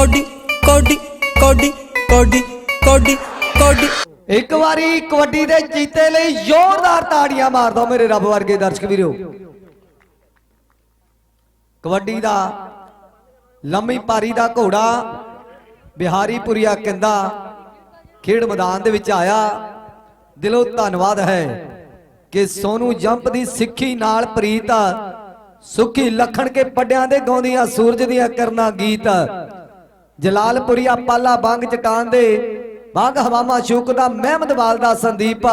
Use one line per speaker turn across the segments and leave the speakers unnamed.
Cody ਕੋਡੀ ਕੋਡੀ ਕੋਡੀ ਕੋਡੀ ਕੋਡੀ।
ਇੱਕ ਵਾਰੀ ਕਬੱਡੀ ਦੇ ਜੀਤੇ ਲਈ ਜ਼ੋਰਦਾਰ ਤਾੜੀਆਂ ਮਾਰ ਦਿਓ ਮੇਰੇ ਰੱਬ ਵਰਗੇ ਦਰਸ਼ਕ ਵੀਰੋ। ਕਬੱਡੀ ਦਾ ਲੰਮੀ ਪਾਰੀ ਦਾ ਘੋੜਾ ਬਿਹਾਰੀ ਪੁਰੀਆ ਕਿੰਦਾ ਖੇਡ ਮੈਦਾਨ ਦੇ ਵਿੱਚ ਆਇਆ। ਦਿਲੋਂ ਧੰਨਵਾਦ ਹੈ ਕਿ ਸੋਨੂ ਜੰਪ ਦੀ ਸਿੱਖੀ ਨਾਲ ਪ੍ਰੀਤ ਸੁਖੀ ਲਖਣ ਕੇ ਪੱਡਿਆਂ ਦੇ ਗਾਉਂਦੀਆਂ ਸੂਰਜ ਦੀਆਂ ਕਰਨਾ ਗੀਤ। ਜਲਾਲਪੁਰੀਆ ਪਾਲਾ ਬੰਗ ਚਟਾਨ ਦੇ ਬੰਗ ਹਵਾਮਾ ਸ਼ੂਕ ਦਾ ਮਹਿਮਦਵਾਲ ਦਾ ਸੰਦੀਪ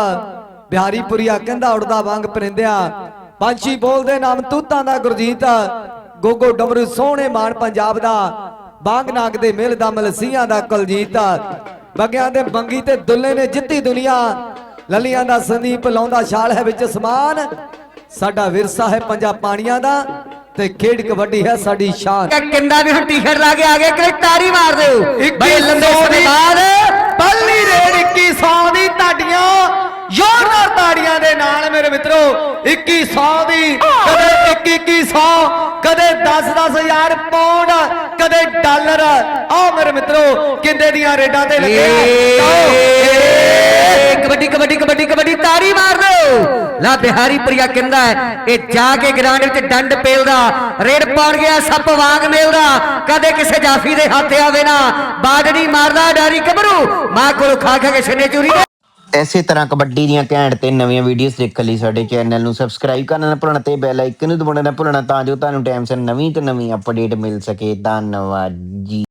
ਬਿਹਾਰੀਪੁਰੀਆ ਕਹਿੰਦਾ ਉੜਦਾ ਬੰਗ ਪਰਿੰਦਿਆ। ਪੰਛੀ ਬੋਲਦੇ ਨਾਮ ਤੂਤਾਂ ਦਾ ਗੁਰਜੀਤ। ਗੋਗੋ ਡਮਰੂ ਸੋਹਣੇ ਮਾਨ ਪੰਜਾਬ ਦਾ। ਬਾਂਗ ਨਾਗ ਦੇ ਮਿਲ ਦਾ ਮਲਸੀਆਂ ਦਾ ਕੁਲਜੀਤ। ਬਗਿਆਂ ਦੇ ਬੰਗੀ ਤੇ ਦੁੱਲੇ ਨੇ ਜਿੱਤੀ ਦੁਨੀਆ। ਲਲੀਆਂ ਦਾ ਸੰਦੀਪ ਲਾਉਂਦਾ ਛਾਲ ਹੈ ਵਿੱਚ ਸਮਾਨ। ਸਾਡਾ ਵਿਰਸਾ ਹੈ ਪੰਜਾ ਪਾਣੀਆਂ ਦਾ। ਤੇ ਖੇਡ ਕਬੱਡੀ ਹੈ ਸਾਡੀ ਸ਼ਾਨ।
ਕਿੰਦਾ ਵੀ ਹੁਣ ਟੀ-ਸ਼ਰਟ ਲਾ ਕੇ ਆ ਗਏ ਕਿ ਤਾਰੀ ਮਾਰ ਦਿਓ। ਬਈ ਲੰਬੇ ਸਮੇਂ
ਦੀ
ਬਾਅਦ
ਪੱਲੀ ਰੇਡ 2100 ਦੀ ਤਾੜੀਆਂ ਜ਼ੋਰਦਾਰ ਤਾੜੀਆਂ ਦੇ ਨਾਲ ਮੇਰੇ ਮਿੱਤਰੋ 2100 ਦੀ ਕਦੇ 2100 ਕਦੇ 10-10000 ਪਾਉਂਡ ਕਦੇ ਡਾਲਰ। ਆਓ ਮੇਰੇ ਮਿੱਤਰੋ ਕਿੰਦੇ ਦੀਆਂ ਰੇਡਾਂ ਤੇ ਲੱਗੇ
ਕਬੱਡੀ ਕਬੱਡੀ ਕਬੱਡੀ ਕਬੱਡੀ। ਲਾ ਬਿਹਾਰੀ ਪ੍ਰਿਆ ਕਹਿੰਦਾ ਹੈ, ਇਹ ਜਾ ਕੇ ਗਰਾਊਂਡ ਵਿੱਚ ਡੰਡ ਪੇਲਦਾ ਰੇਡ ਪਾਉਣ ਗਿਆ ਸੱਪ ਵਾਂਗ ਮੇਲਦਾ ਕਦੇ ਕਿਸੇ ਜਾਫੀ ਦੇ ਹੱਥ ਆਵੇ ਨਾ ਬਾਦੜੀ ਮਾਰਦਾ ਡਾਰੀ ਕਬਰੂ ਮਾਂ ਕੋਲ ਖਾ ਖਾ ਕੇ ਛੰਨੇ ਚੂਰੀ
ਐਸੇ ਤਰ੍ਹਾਂ ਕਬੱਡੀ ਦੀਆਂ ਘੈਂਟ ਤੇ ਨਵੀਆਂ ਵੀਡੀਓਜ਼ ਦੇਖਣ ਲਈ ਸਾਡੇ ਚੈਨਲ ਨੂੰ ਸਬਸਕ੍ਰਾਈਬ ਕਰਨਾ ਨਾ ਭੁੱਲਣਾ ਤੇ ਬੈਲ ਆਈਕਨ ਨੂੰ ਦਬਾਉਣਾ ਨਾ ਭੁੱਲਣਾ ਤਾਂ ਜੋ ਤੁਹਾਨੂੰ ਟਾਈਮ ਸਿਰ ਨਵੀਂ ਤੋਂ ਨਵੀਂ ਅਪਡੇਟ ਮਿਲ ਸਕੇ। ਧੰਨਵਾਦ ਜੀ।